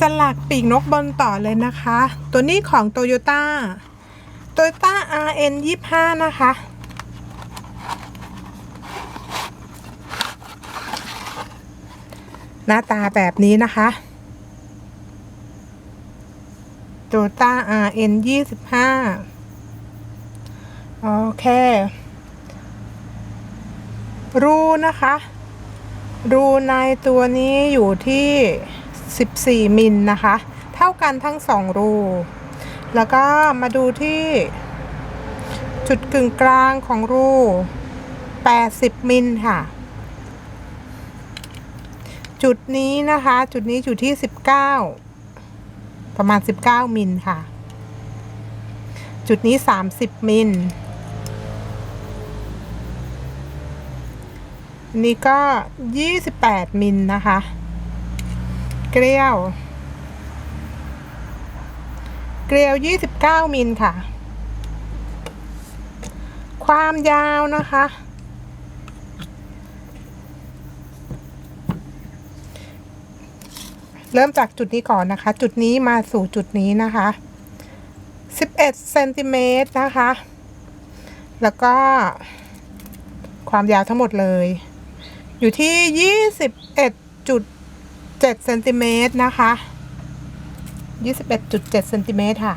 สลักปีกนกบนต่อเลยนะคะ ตัวนี้ของ t o y ยต้าโตโยต้า RN 25นะคะ หน้าตาแบบนี้นะคะโตโยต้า RN 25โอเค รูนะคะ รูในตัวนี้อยู่ที่ 14 มิลนะคะ เท่ากันทั้งสองรู แล้วก็มาดูที่ จุดกึ่งกลางของรู 80 มิลค่ะ จุดนี้นะคะ จุดนี้อยู่ที่ 19 ประมาณ 19 มิลค่ะ จุดนี้ 30 มิลนี่ก็ 28 มิลนะคะ เกลียว เกลียว 29 มิลค่ะ ความยาวนะคะ เริ่มจากจุดนี้ก่อนนะคะ จุดนี้มาสู่จุดนี้นะคะ 11เซนติเมตรนะคะ แล้วก็ความยาวทั้งหมดเลย อยู่ที่ 21.7 เซนติเมตรนะคะ 21.7เซนติเมตรค่ะ